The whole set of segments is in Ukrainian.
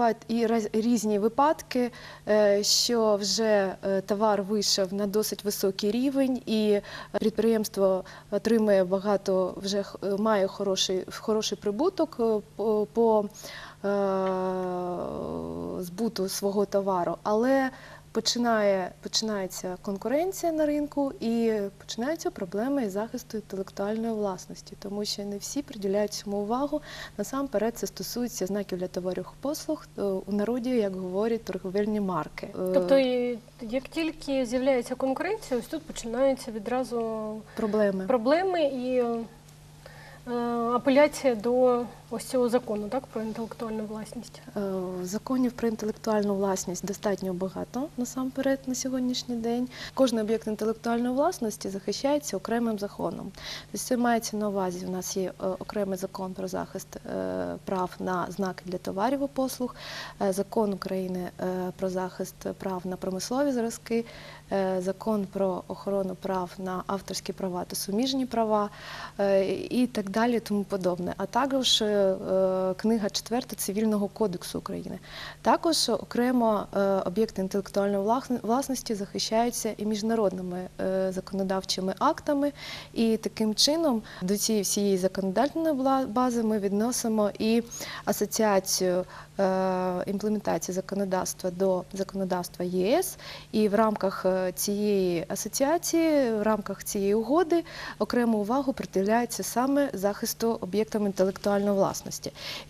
бувають і різні випадки, е, що вже е, товар вийшов на досить високий рівень, і підприємство отримує багато, вже е, має хороший, хороший прибуток е, по, е, збуту свого товару, але починає, починається конкуренція на ринку і починаються проблеми із захисту інтелектуальної власності, тому що не всі приділяють цьому увагу. Насамперед це стосується знаків для товарів і послуг е, у народі, як говорять, торговельні марки. Е, Тобто, як тільки з'являється конкуренція, ось тут починаються відразу проблеми. проблеми і е, апеляція до ось цього закону, так, про інтелектуальну власність. Е, Законів про інтелектуальну власність достатньо багато насамперед на сьогоднішній день. Кожен об'єкт інтелектуальної власності захищається окремим законом. Це мається на увазі. У нас є е, окремий закон про захист е, прав на знаки для товарів і послуг, закон України про захист прав на промислові зразки, закон про охорону прав на авторські права та суміжні права і так далі, тому подобне. А також книга 4 Цивільного кодексу України. Також окремо е, об'єкти інтелектуальної власності захищаються і міжнародними е, законодавчими актами. І таким чином до цієї всієї законодательної бла- бази ми відносимо і асоціацію е, імплементації законодавства до законодавства ЄС. І в рамках е, цієї асоціації, в рамках цієї угоди окрему увагу приділяється саме захисту об'єктам інтелектуальної власності.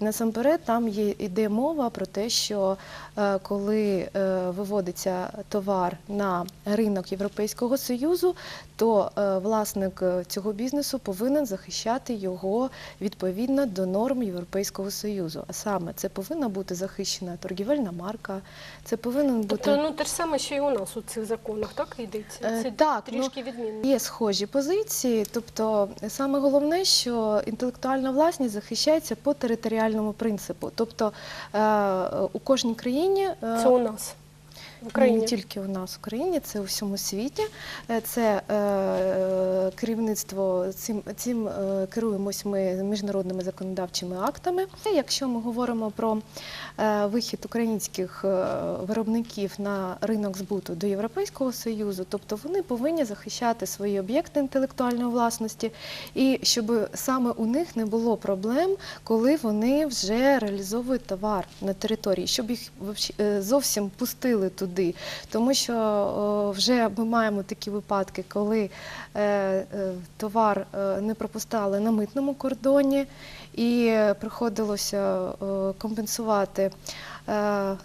І насамперед там є йде мова про те, що е, коли е, виводиться товар на ринок Європейського союзу, то е, власник цього бізнесу повинен захищати його відповідно до норм Європейського союзу. А саме це повинна бути захищена торгівельна марка, це повинен бути Тобто, ну те ж саме, що і у нас у цих законах, так йдеться? Е, Це так, ну, трішки відмінно. Є схожі позиції, тобто саме головне, що інтелектуальна власність захищається по територіальному принципу. Тобто е, у кожній країні е, Це у нас в Україні. Не тільки у нас в Україні, це у всьому світі. Е, Це е, керівництво цим, цим е, керуємось ми міжнародними законодавчими актами. Якщо ми говоримо про е, вихід українських е, виробників на ринок збуту до Європейського союзу, тобто вони повинні захищати свої об'єкти інтелектуальної власності, і щоб саме у них не було проблем, коли вони вже реалізовують товар на території, щоб їх е, зовсім пустили туди. Тому що вже ми маємо такі випадки, коли е, е, товар е, не пропускали на митному кордоні, і приходилося компенсувати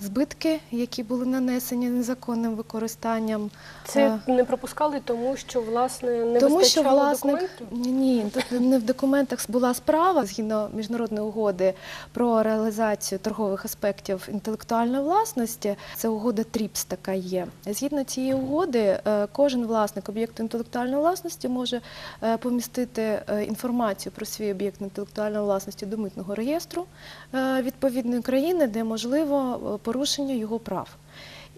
збитки, які були нанесені незаконним використанням. Це е, не пропускали, тому що власне не тому що вистачало власник документів. ні, не в документах була справа згідно міжнародної угоди про реалізацію торгових аспектів інтелектуальної власності. Це угода ТРІПС така є. Згідно цієї угоди, е, кожен власник об'єкту інтелектуальної власності може е, помістити е, інформацію про свій об'єкт інтелектуальної власності до митного реєстру е, відповідної країни, де можливо е, порушення його прав.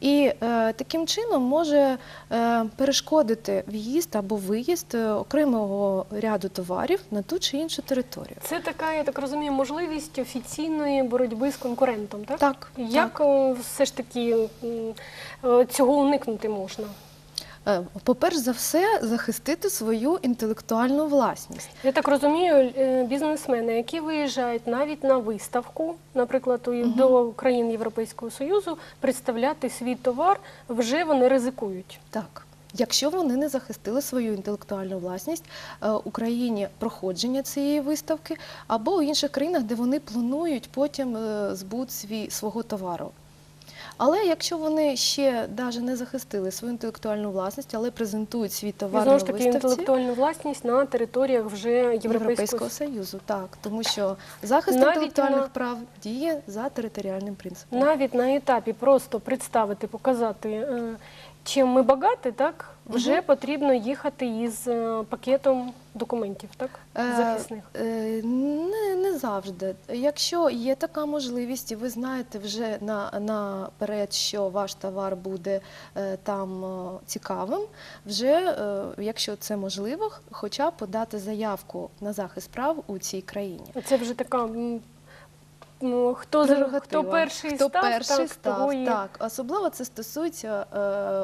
І е, таким чином може е, перешкодити в'їзд або виїзд е, окремого ряду товарів на ту чи іншу територію. Це така, я так розумію, можливість офіційної боротьби з конкурентом, так? Так, Як так. все ж таки е, цього уникнути можна? Е, По-перш за все, захистити свою інтелектуальну власність. Я так розумію, е, бізнесмени, які виїжджають навіть на виставку, наприклад, у- до країн Європейського Союзу, представляти свій товар, вже вони ризикують. Так. Якщо вони не захистили свою інтелектуальну власність е, у проходження цієї виставки, або у інших країнах, де вони планують потім збут свій, свого товару. Але якщо вони ще навіть не захистили свою інтелектуальну власність, але презентують свій І товар знову ж таки інтелектуальну власність на територіях вже Європейського, Європейського союзу, так тому що захист Навіть інтелектуальних на- прав діє за територіальним принципом. навіть на етапі просто представити, показати, е, чим ми багаті, так вже Мгм. потрібно їхати із е, пакетом документів, так Е, захисних. Е, Не, не завжди. Якщо є така можливість, і ви знаєте вже на, наперед, що ваш товар буде е, там е, цікавим, вже, е, якщо це можливо, хоча б подати заявку на захист прав у цій країні. Це вже така м, хто, за- прерогатива. хто перший Хто став, перший так, став, того і... так. Особливо це стосується е,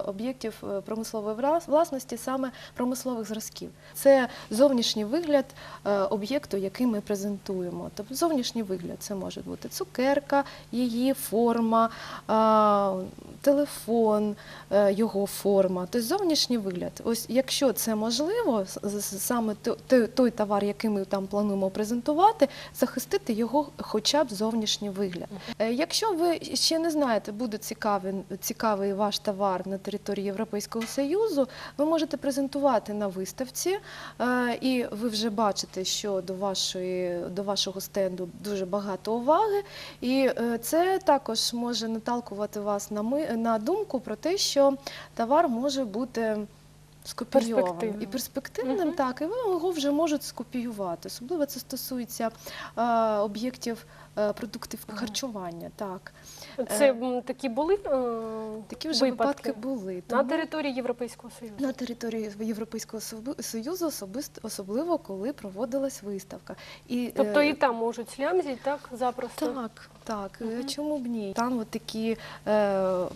об'єктів е, промислової вла- власності, саме промислових зразків. Це зовнішній вигляд е, об'єкту, який ми презентуємо. Тобто зовнішній вигляд це може бути цукерка, її форма, е, телефон, е, його форма. Тобто зовнішній вигляд. Ось якщо це можливо, саме той, товар, який ми там плануємо презентувати, захистити його хоча б зовнішній вигляд. Е, Якщо ви ще не знаєте, буде цікавий, цікавий ваш товар на території Європейського Союзу, ви можете презентувати на виставці, е, і ви вже бачите, що до, вашої, до вашого стенду дуже багато уваги. І це також може наталкувати вас на, ми, на думку про те, що товар може бути скопійованим і перспективним, угу. так, і вони його вже можуть скопіювати. Особливо це стосується е, об'єктів е, продуктів угу. харчування. Так. Це Е, м, такі були е, Такі вже випадки, були. на Тому території Європейського Союзу. на території Європейського Союзу особисто особливо коли проводилась виставка. І, Тобто е, і там можуть слямзити, так, запросто. Так, так, е, Мгм. чому б ні? Там от такі, е, м,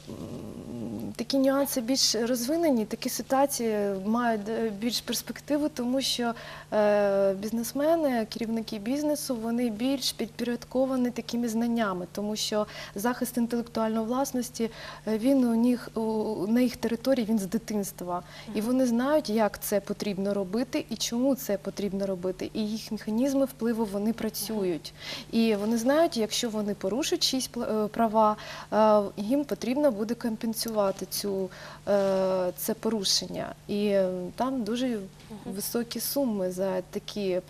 такі нюанси більш розвинені, такі ситуації мають е, більш перспективу, тому що е, бізнесмени, керівники бізнесу, вони більш підпорядковані такими знаннями, тому що захист інтелектуальної власності е, він у них на їх території він з дитинства. І вони знають, як це потрібно робити і чому це потрібно робити. І їх механізми впливу вони працюють. І вони знають, якщо вони порушать чиїсь е, права, е, їм потрібно буде компенсувати цю, це порушення. І там дуже високі суми за такі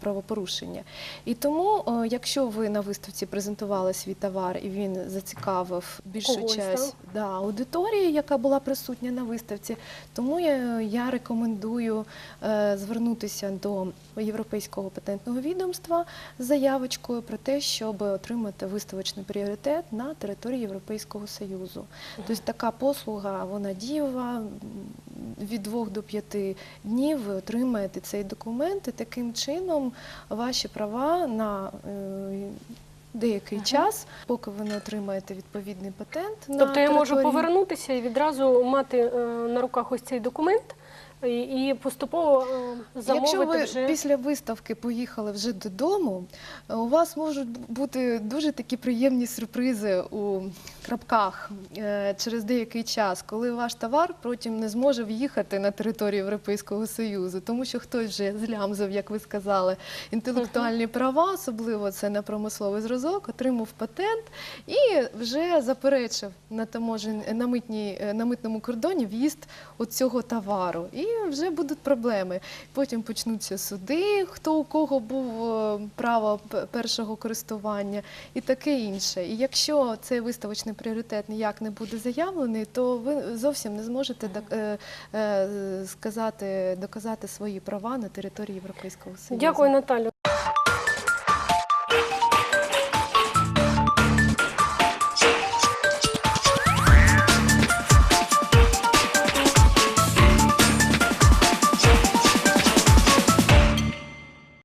правопорушення. І тому, якщо ви на виставці презентували свій товар і він зацікавив більшу Когось, часть да, аудиторії, яка була присутня на виставці, тому я, я рекомендую е, звернутися до Європейського патентного відомства з заявочкою про те, щоб отримати виставочний пріоритет на території Європейського Союзу. Тобто така послуга вона дієва. Від двох до п'яти днів ви отримаєте цей документ, і таким чином ваші права на е, деякий Ага. час, поки ви не отримаєте відповідний патент. на Тобто я можу повернутися і відразу мати е, на руках ось цей документ і, і поступово е, замовити Якщо ви вже. після виставки поїхали вже додому, е, у вас можуть бути дуже такі приємні сюрпризи у крапках е, через деякий час, коли ваш товар потім не зможе в'їхати на територію Європейського Союзу, тому що хтось вже злямзав, як ви сказали, інтелектуальні права, особливо це на промисловий зразок, отримав патент і вже заперечив на таможен на митній на митному кордоні в'їзд цього товару. І вже будуть проблеми. Потім почнуться суди, хто у кого був е, право першого користування і таке інше. І якщо цей виставочний пріоритет ніяк не буде заявлений, то ви зовсім не зможете е, е, сказати, доказати свої права на території Європейського Союзу. Дякую, Наталю.